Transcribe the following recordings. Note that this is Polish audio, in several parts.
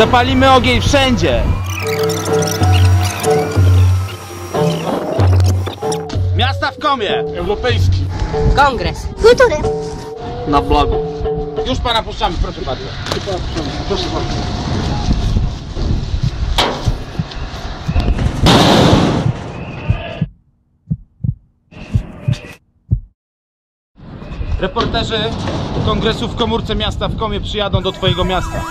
Zapalimy ogień wszędzie! Miasta w komie! Europejski. Kongres. Kultury. Na blogu. Już pana puszczamy, proszę bardzo. Proszę bardzo. Reporterzy kongresu w komórce miasta w komie przyjadą do twojego miasta.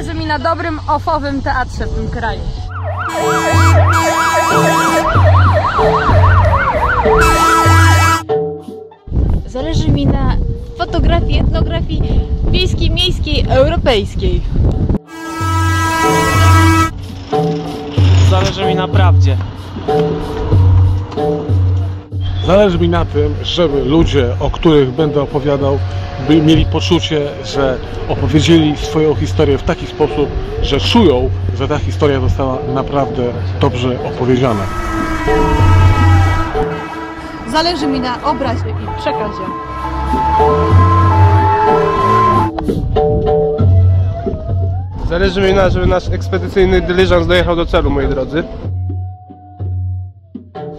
Zależy mi na dobrym, ofowym teatrze w tym kraju. Zależy mi na fotografii, etnografii wiejskiej, miejskiej, europejskiej. Zależy mi na prawdzie. Zależy mi na tym, żeby ludzie, o których będę opowiadał, by mieli poczucie, że opowiedzieli swoją historię w taki sposób, że czują, że ta historia została naprawdę dobrze opowiedziana. Zależy mi na obrazie i przekazie. Zależy mi na, żeby nasz ekspedycyjny dyliżans dojechał do celu, moi drodzy.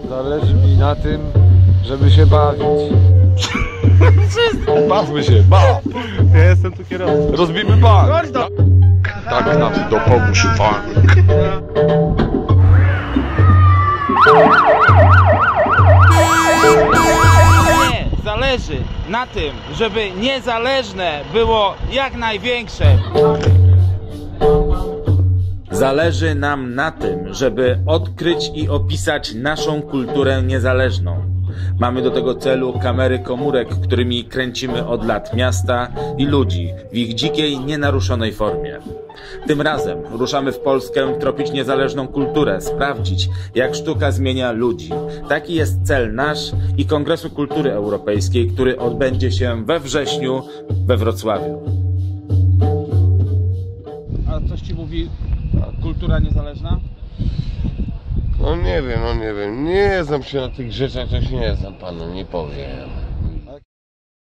Zależy mi na tym, żeby się bawić. Bawmy się, baw! Ja jestem tu kierowcą. Rozbijmy bank! Tak nam dopomóż Pan. Nie, zależy na tym, żeby niezależne było jak największe. Zależy nam na tym, żeby odkryć i opisać naszą kulturę niezależną. Mamy do tego celu kamery komórek, którymi kręcimy od lat miasta i ludzi w ich dzikiej, nienaruszonej formie. Tym razem ruszamy w Polskę tropić niezależną kulturę, sprawdzić, jak sztuka zmienia ludzi. Taki jest cel nasz i Kongresu Kultury Europejskiej, który odbędzie się we wrześniu we Wrocławiu. A coś ci mówi kultura niezależna? No nie wiem, no nie wiem. Nie znam się na tych rzeczach, się nie znam panu, nie powiem.